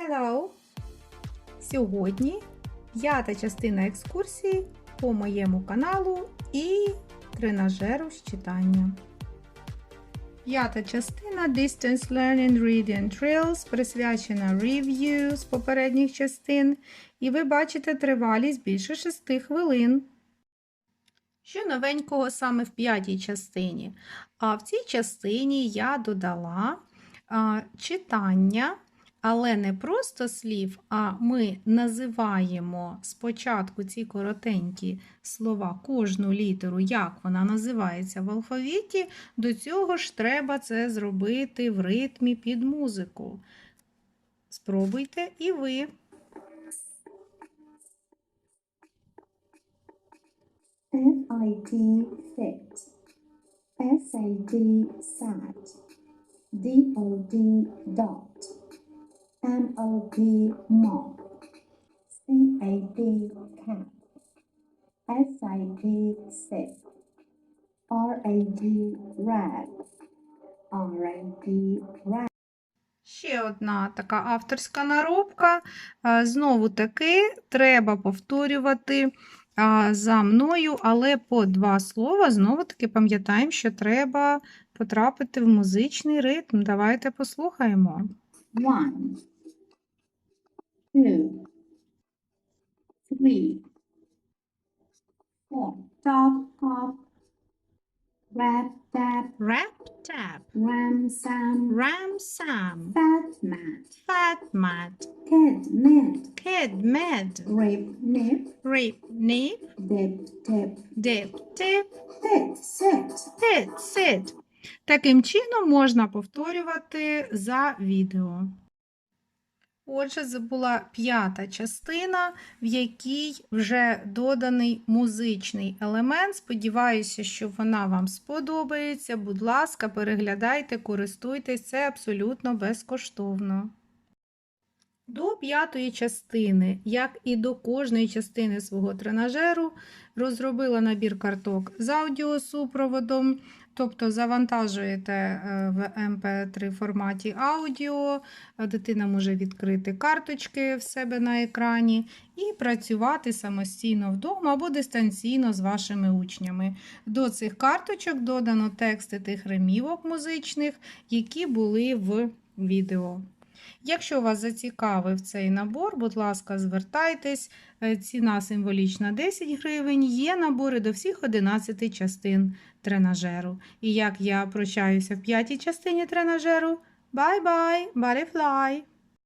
Hello! Сьогодні п'ята частина екскурсії по моєму каналу і тренажеру з читання. П'ята частина Distance Learning Reading Trails присвячена рев'ю з попередніх частин, і ви бачите тривалість більше 6 хвилин. Що новенького саме в п'ятій частині? А в цій частині я додала а, читання, але не просто слів, а ми називаємо спочатку ці коротенькі слова, кожну літеру, як вона називається в алфавіті. До цього ж треба це зробити в ритмі під музику. Спробуйте і ви. F-I-T fit, S-A-D sat, D-O-D dot, M-O-P mop, C-A-D cap, S-I-D sip, R-A-D rag, R-A-D rag. Ще одна така авторська наробка. Е, Знову таки треба повторювати за мною, але по два слова. Знову таки пам'ятаємо, що треба потрапити в музичний ритм. Давайте послухаємо. One, two, three, four. Top, pop, rap, tap, Rap tap, ram, sam, ram sam, fat, mat, fat mat, kid, mid, kid mad, rip, nip, rip nip, dip, tip, dip tip, fit, sit. sit sit. Таким чином можна повторювати за відео. Отже, це була п'ята частина, в якій вже доданий музичний елемент. Сподіваюся, що вона вам сподобається. Будь ласка, переглядайте, користуйтесь, це абсолютно безкоштовно. До п'ятої частини, як і до кожної частини свого тренажеру, розробила набір карток з аудіосупроводом, тобто завантажуєте е, в MP3 форматі аудіо, дитина може відкрити карточки в себе на екрані і працювати самостійно вдома або дистанційно з вашими учнями. До цих карточок додано тексти тих ремівок музичних, які були в відео. Якщо вас зацікавив цей набор, будь ласка, звертайтесь. Е, Ціна символічна 10 гривень. Є набори до всіх 11 частин тренажеру. І як я прощаюся в п'ятій частині тренажеру, бай-бай, butterfly!